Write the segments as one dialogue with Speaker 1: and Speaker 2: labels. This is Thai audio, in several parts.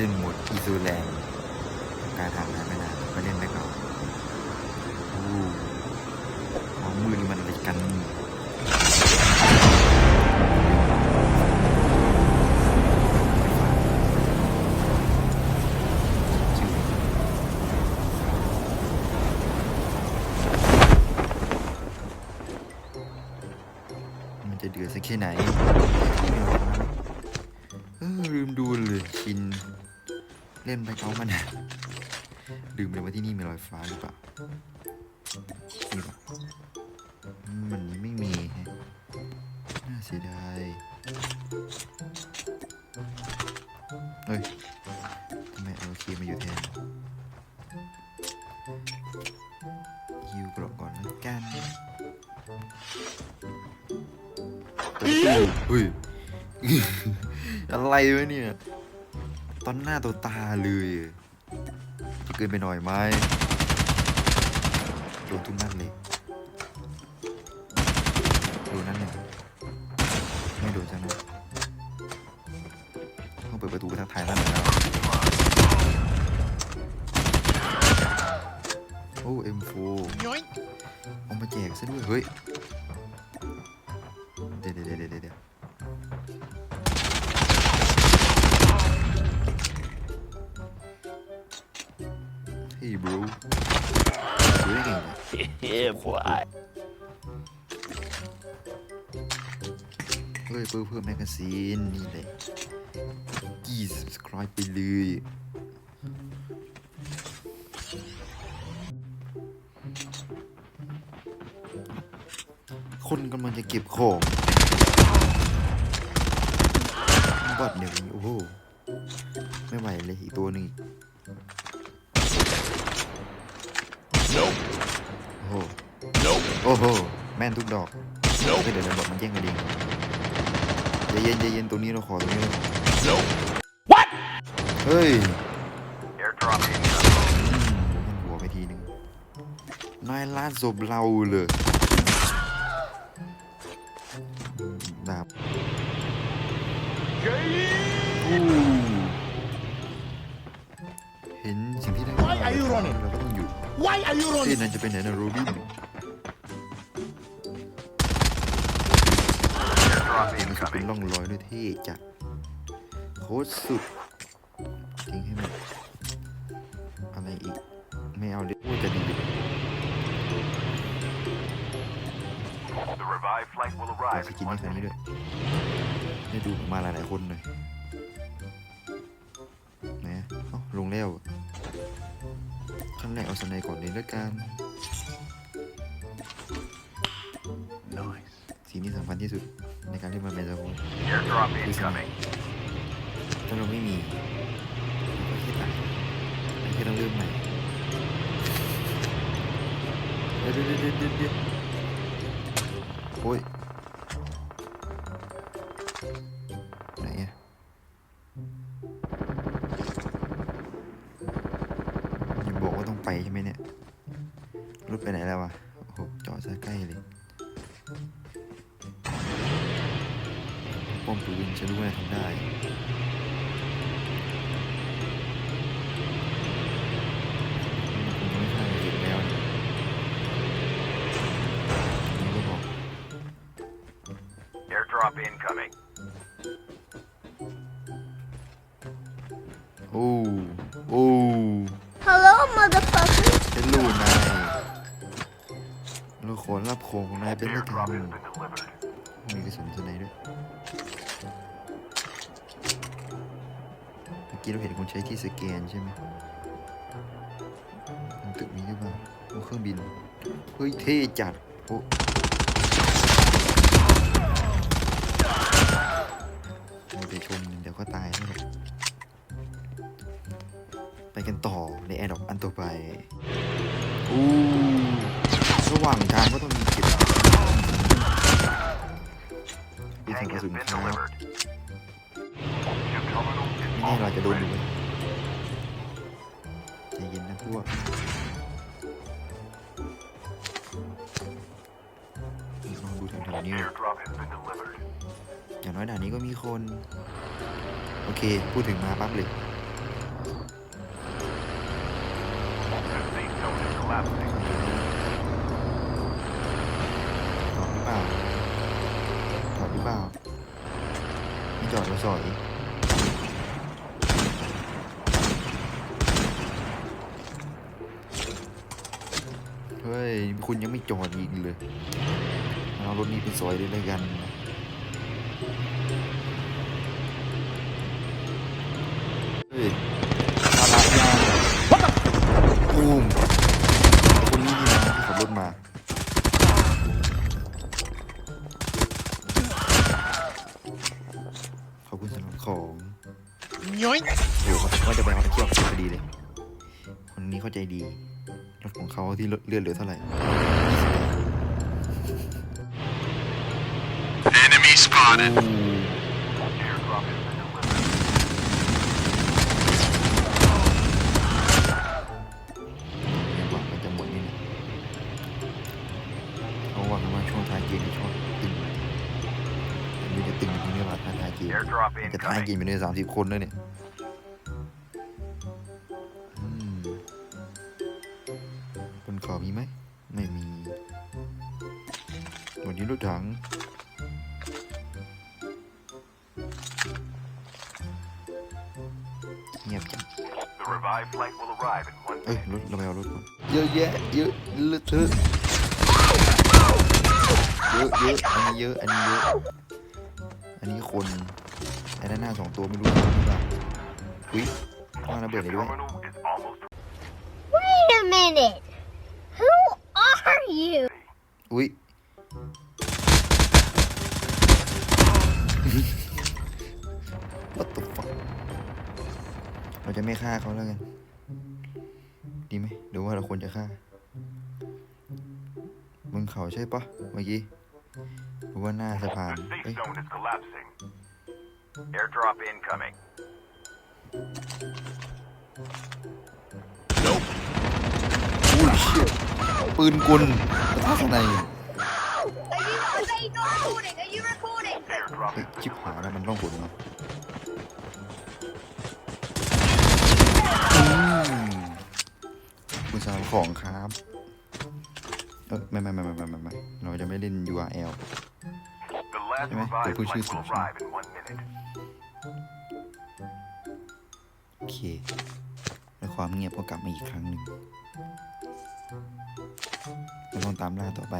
Speaker 1: เล่นหมดอีซูแลนด์การทางานไม่นานก็เล่นได้ก่อนอู้ของมือนี่มันอะไรกันมันจะเดือดสักแค่ไหนเออลืมดูเลยชิน เล่นไปเขามันอะลืมไปว่าที่นี่มีรอยฟ้าหรือเปล่านี่ปะอืมมันไม่มีแฮะน่าเสียดายเฮ้ยทำไมเอาเคมาอยู่แทนฮิวกรอบก่อนแล้วกันเฮ้ยเฮ้ยอะไรวะเนี่ย ตอนหน้าตัวตาเลยจะเกินไปหน่อยไหมโดนทุกนัดเลยโดนนั่นเนี่ยไม่โดนจังนะต้องเปิดประตูทักทายนั่นแล้วโอ้ M4 เอามาแจกซะด้วยเฮ้ยเดี๋ยวเดี๋ยวเดี๋ยวเดี๋ยว เฮ้ย bro ดูได้ไงเนี่ย
Speaker 2: yeah, boy.
Speaker 1: เฮ้ยเพิ่มเพิ่มแมกกาซีนนี่เลยกี่ subscribe ไปเลยคนกำลังจะเก็บของบัดเดี๋ยวนี้โอ้โหไม่ไหวเลยอีกตัวหนึ่ง โอ้โห
Speaker 2: Nope.
Speaker 1: โอ้โหแม่นทุกดอก
Speaker 2: Nope.
Speaker 1: เฮ้ยเดี๋ยวเดี๋ยวบอกมันแย่งกันดิใจเย็นใจเย็นตรงนี้เราขอตรงนี้เรา
Speaker 2: Nope.
Speaker 1: เฮ้ย
Speaker 2: Airdrop
Speaker 1: อืมมันหัวไปทีนึงนายล้านศพเราเลยดาบอู้เห็นสิ่งที่ได้
Speaker 3: Why are you running?
Speaker 1: เราก็ต้องอยู่
Speaker 3: Why are you
Speaker 1: เฮ้ย
Speaker 3: running?
Speaker 1: นายจะไปไหนนะโรบินมันจะเป็นร่องรอยด้วยเท่จัดโคตรสุดทิ้งให้หมดอะไรอีก ไม่เอาเลยพูดจะดีเลย
Speaker 2: The revived flight will
Speaker 1: ขอ
Speaker 2: arrive
Speaker 1: ส
Speaker 2: in
Speaker 1: กินให้
Speaker 2: one
Speaker 1: คันนี้
Speaker 2: minute.
Speaker 1: ด้วยได้ดูมาหลายๆคนหน่อยไหนเอ้าลงแล้ว ขั้นแรกเอาสไนก่อนเลยแล้วกัน
Speaker 2: Nice.
Speaker 1: สิ่งที่สำคัญที่สุดในการที่มันเป็นสมุน
Speaker 2: Airdrop
Speaker 1: Please,
Speaker 2: incoming.
Speaker 1: ถ้าเราไม่มีก็แค่ตัดแค่ต้องเริ่มใหม่เดี๋ยวเดี๋ยวเดี๋ยวเดี๋ยวเดี๋ยวโอ้ย ไปไหนแล้ววะโอ้โหจอดซะใกล้เลยป้อมปืนฉันรู้ว่าทำได้มันคงไม่ใช่เด็กแล้วนะนี่ก็บอก
Speaker 2: Airdrop incoming.
Speaker 1: โอ้โอ้
Speaker 4: Hello, motherfucker.
Speaker 1: เป็นลูกนายเราข อรับของของนายเป็นไม่ทันมีกระสุนตัวไหนด้วยเมื่อกี้เราเห็นคนใช้ที่สแกนใช่ไหมตึกนี้หรือเปล่าโอ้เครื่องบิน เฮ้ยเท่จัดโอ้เราไปชนเดี๋ยวก็ตายแล้วไปกันต่อในแอร์ดอกอันต่อไปอู้ ระหว่างทางก็ต้องมีเก็บที่ทางกระสุนครับไม่แน่เราจะโดนอ
Speaker 2: ยู่
Speaker 1: ใจเย็นนะพวกลองดูแถวๆนี้อย่างน้อยด่านนี้ก็มีคน โอเค พูดถึงมาปั๊บเลย Thank you. สอยเฮ้ย คุณยังไม่จอดอีกเลย เอารถนี้ไปซอยเลยแล้วกันนะ ย้อยโอ้โหว่าจะไปเอาตะเกียบพอดีเลย คนนี้เข้าใจดีรถของเขาที่เลือดเหลือเท่าไหร่
Speaker 2: Enemy spotted.
Speaker 1: เดี๋
Speaker 2: Airdrop has been delivered.
Speaker 1: ยวก่อนมันจะหมดนี่นะเขาว่ากันว่าช่วงท้ายเกมนี่ชอบตึง จะท้ายเก
Speaker 2: incoming.
Speaker 1: มไปเลยสามสิบคนแล้วเนี่ยอืมบนเขามีไหม ไม่มี วันนี้รถถังเงียบจัง
Speaker 2: The revived flight will arrive in one
Speaker 1: เอ้ย
Speaker 2: minute.
Speaker 1: รถเราไปเอารถก่อนเยอะแยะเยอะเลอะเทอะเยอะเยอะอันนี้เยอะ อันนี้เยอะ อันนี้คน ไอ้ด้านหน้าสองตัวไม่รู้ตัวหรือเปล่าอุ้ยว่างระเบิด
Speaker 2: Chip
Speaker 1: เลยด้วย
Speaker 2: terminal is almost
Speaker 4: Wait a minute. Who are you?
Speaker 1: อุ้ย What the fuck เราจะไม่ฆ่าเขาแล้วกัน ดีไหมหรือว่าเราควรจะฆ่าบนเขาใช่ปะเมื่อกี้หรือว่าหน้าสะพาน
Speaker 2: The
Speaker 1: เอ้ย
Speaker 2: Airdrop incoming.
Speaker 1: อุ้ยเชี่ยปืนกลกระทะข้างใน
Speaker 4: Are you, are you recording? Are you recording?
Speaker 2: Airdrop
Speaker 1: เฮ้ย
Speaker 2: is
Speaker 1: ชิบหายแล้วมันต้องผลมาคุณสาวของครับ เออไม่ไม่ไม่ไม่ไม่ไม่ไม่เราจะไม่เล่น URL
Speaker 2: the last
Speaker 1: Hey, man,
Speaker 2: revived
Speaker 1: don't push
Speaker 2: flight
Speaker 1: this
Speaker 2: will
Speaker 1: one.
Speaker 2: arrive in one minute.
Speaker 1: โอเค แล้วความเงียบก็กลับมาอีกครั้งหนึ่งเราต้องตามล่าต่อไป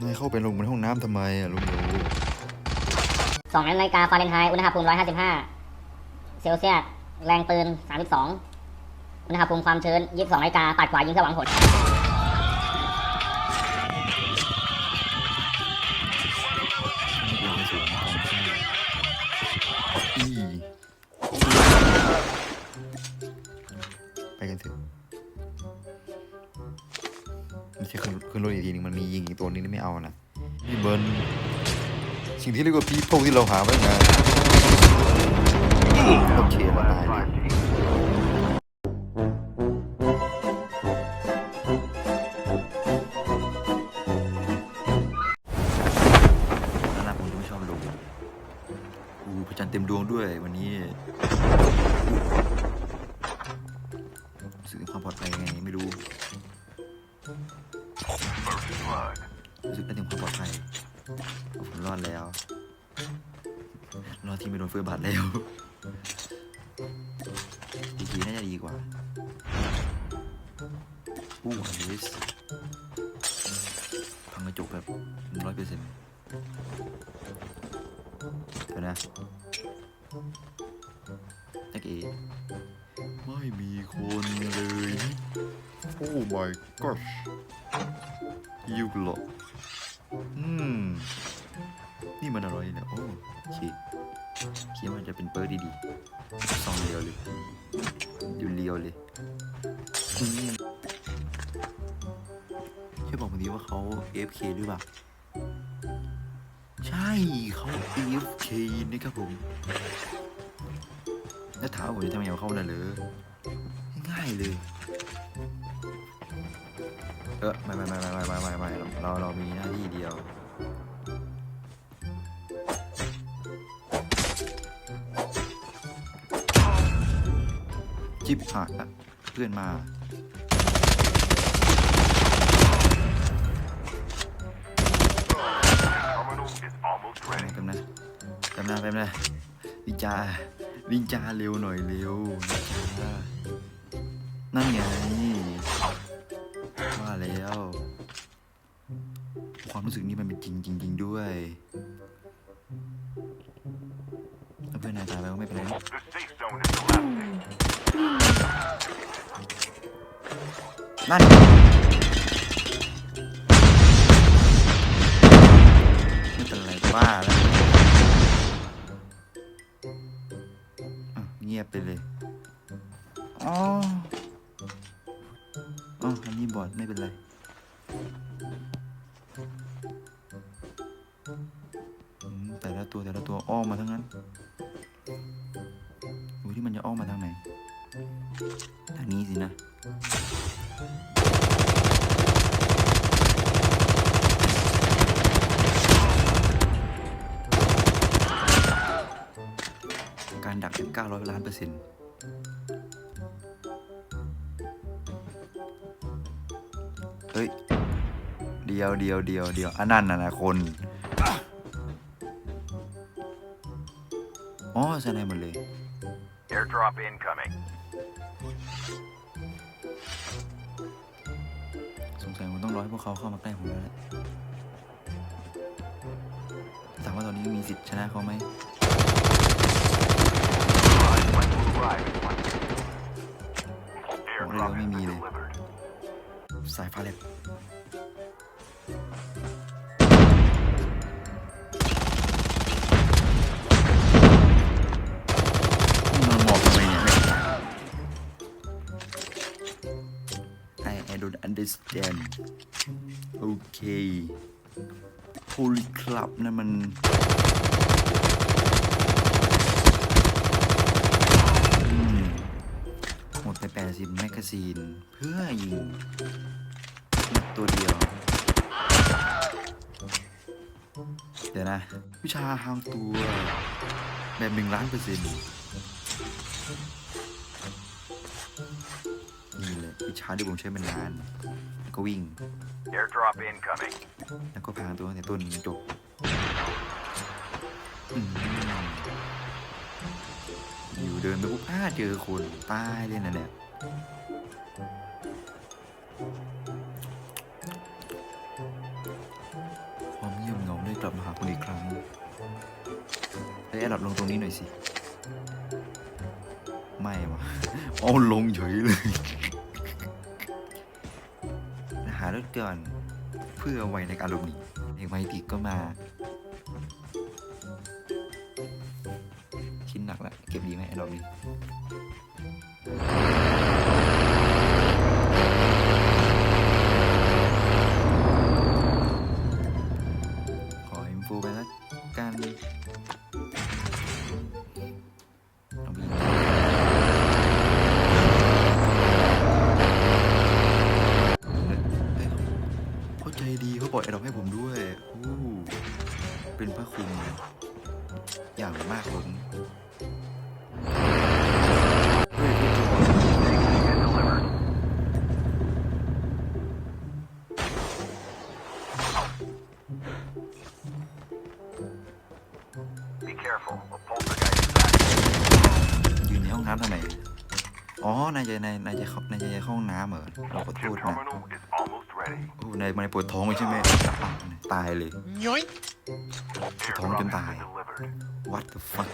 Speaker 1: นายเข้าไปลงบนห้องน้ำทำไมอะลุงหนู
Speaker 3: สองนาฬิกาฟาเรนไฮต์อุณหภูมิ 155 เซลเซียส แรงปืน 32 อุณหภูมิความชื้น 22นาฬิกาปัดขวายิงเพื่อหวังผล
Speaker 1: ไม่ใช่ขึ้นขึ้นรถอีกทีหนึงมันมียิงอีกตัวนึงนี่ไม่เอานะพี่เบิร์นสิ่งที่เรียกว่าพีโพที่เราหาไว้ไงโอเคเราตายเลย รู้สึกได้ถึงความปลอดภัยผมรอดแล้ว รอดที่ไม่โดนเฟื่อบาดแล้วอีกทีน่าจะดีกว่าอู้อลิสพังกระจกแบบร้อยเปอร์เซ็นต์เดี๋ยวนะ my gosh ยูกหรออืม นี่มันอะไรเนี่ย โอ้โอเคคิดว่าจะเป็นเปิร์ดดีๆซองเรียวเลยดูเรียวเลยอืมช่วยบอกมดีว่าเขา AFK หรือเปล่า ใช่เขา AFK นะครับผม แล้วถามผมจะทำยังไงเขาน่ะเหรอง่ายเลย เออไม่ไม่ไม่ไม่ไม่ไม่ไม่เราเรามีหน้าที่เดียวจิบหายละเพื่อนมาแป๊บนะแป๊บนะแป๊บนะวิจาวิจาเร็วหน่อยเร็วนั่นไง รู้สึกนี้มันเป็นจริงจริงจริงด้วยแล้วเพื่อนนายตายไปก็ไม่เป็นไรนะ
Speaker 2: The safe zone is collapsing.
Speaker 1: นั่น ไม่เป็นไรบ้าแล้วอะเงียบไปเลย อ๋อ อ้อมมาทั้งนั้นดูที่มันจะอ้อมมาทางไหน ทางนี้สินะ การดักเป็น900 ล้านเปอร์เซ็นต์เฮ้ย เดียวเดียวเดียวเดียวอันนั้นนะนะคน อ๋อใช่ไหมหมดเลย
Speaker 2: Airdrop incoming.
Speaker 1: สงสัยผมต้องรอให้พวกเขาเข้ามาใกล้ผมแล้วแหละถามว่าตอนนี้มีสิทธิ์ชนะเขาไหม
Speaker 2: Five flights will arrive in one minute. Airdrop has been
Speaker 1: Maybe.
Speaker 2: delivered.
Speaker 1: สายฟ้าเล็บ understand โอเค Holy Club นั่นมัน หมดไป 80 แมกกาซีน เพื่อยิง ตัวเดียว เดี๋ยวนะ วิชาหามตัว แบบหนึ่งล้านเปอร์เซ็นต์ นี่แหละวิชาที่ผมใช้มานาน แล้วก็วิ่ง
Speaker 2: Airdrop incoming.
Speaker 1: แล้วก็พางตัวตั้งแต่ต้นจนจบอืมอยู่เดินไปปุ๊บอ้าเจอคนตายเลยนะเนี่ยความเงียบเหงาได้กลับมาหาคุณอีกครั้งเฮ้ยแอดดับลงตรงนี้หน่อยสิ ไม่วะเอาลงเฉยเลยหารถก่อน เพื่อไว้ในการหลบหนีเอกไมติกก็มา ชิ้นหนักละเก็บดีไหมอารอบนี้ ปล่อยไอ้ดอกให้ผมด้วยอู้เป็นพระคุณอย่างมากล้นยืนในห้องน้ำทำไม อ๋อนายจะนายนายจะเข้านายจะเข้าห้องน้ำเหรอเราขอโทษนะ นายนายปวดท้องเลยใช่ไหมอะตายเลยท้องจน
Speaker 2: Airdrop
Speaker 1: ตาย
Speaker 2: has been delivered.
Speaker 1: what the fuck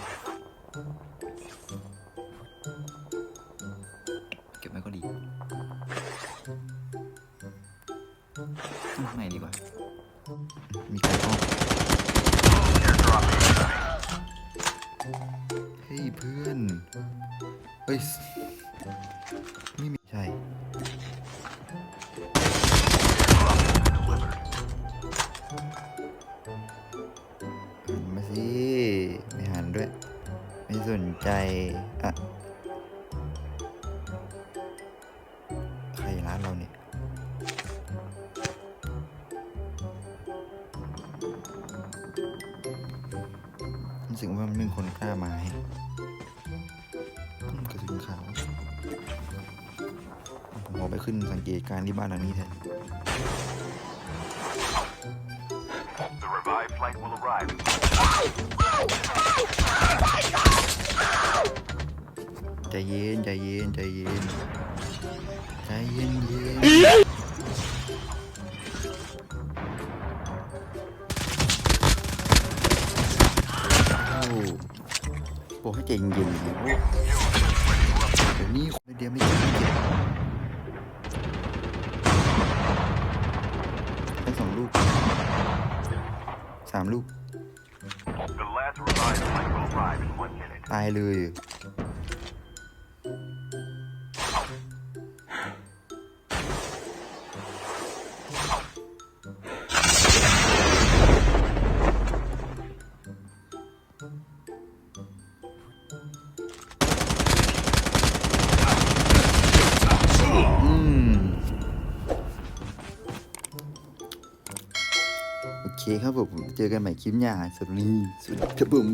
Speaker 1: สนใจอะใครร้านเราเนี่ยรู้สึกว่ามันเป็นคนกล้าไม้อืมกระสุนขาวผมขอไปขึ้นสังเกตการณ์ที่บ้านหลังนี้แทน
Speaker 2: The revived flight will arrive.
Speaker 1: ใจเย็นใจเย็นใจเย็นใจเย็นเย็นโอ้บอกให้ใจเย็นๆโอ้เดี๋ยวนี้คนเดียวไม่เจ็บไม่เจ็บได้สองลูกสามลูก
Speaker 2: The last revived flight will arrive in one minute.
Speaker 1: ตายเลย เจอกันใหม่คลิปหน้าสวัสดีสวัสดีครับผม